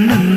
mm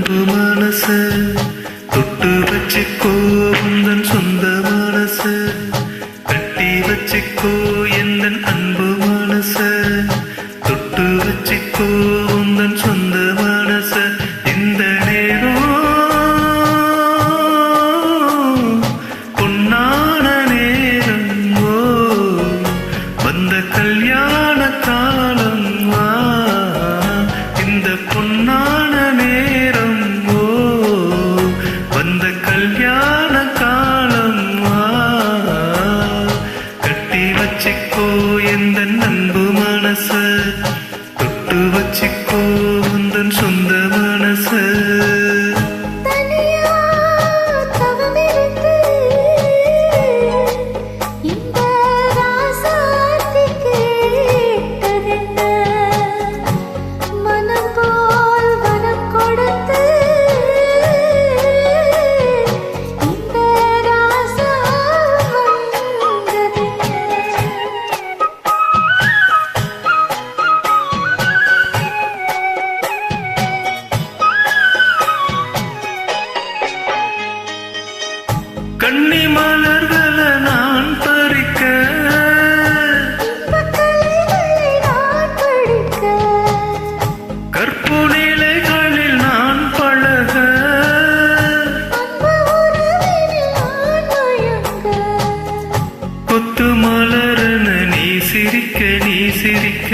கண்ணி மலர்களை நான் பறிக்க. கற்புநிலைகளில் நான் பழக. கொத்து மலரன நீ சிரிக்க நீ சிரிக்க.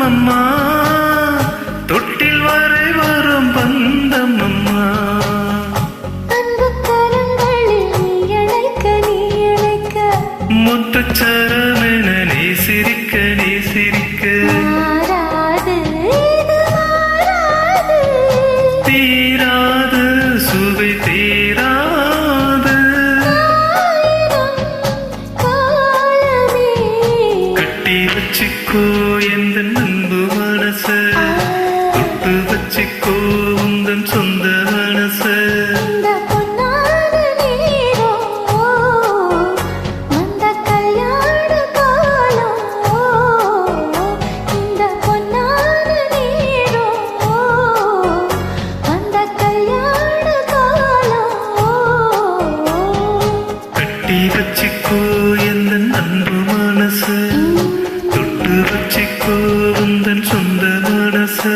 பந்தம் அம்மா தொட்டில் வரை வரும் பந்தம் அம்மா முத்துச்சரமென நீ சிரிக்க நீ சிரிக்க. தீராது பூந்தன் சொந்த மனசு.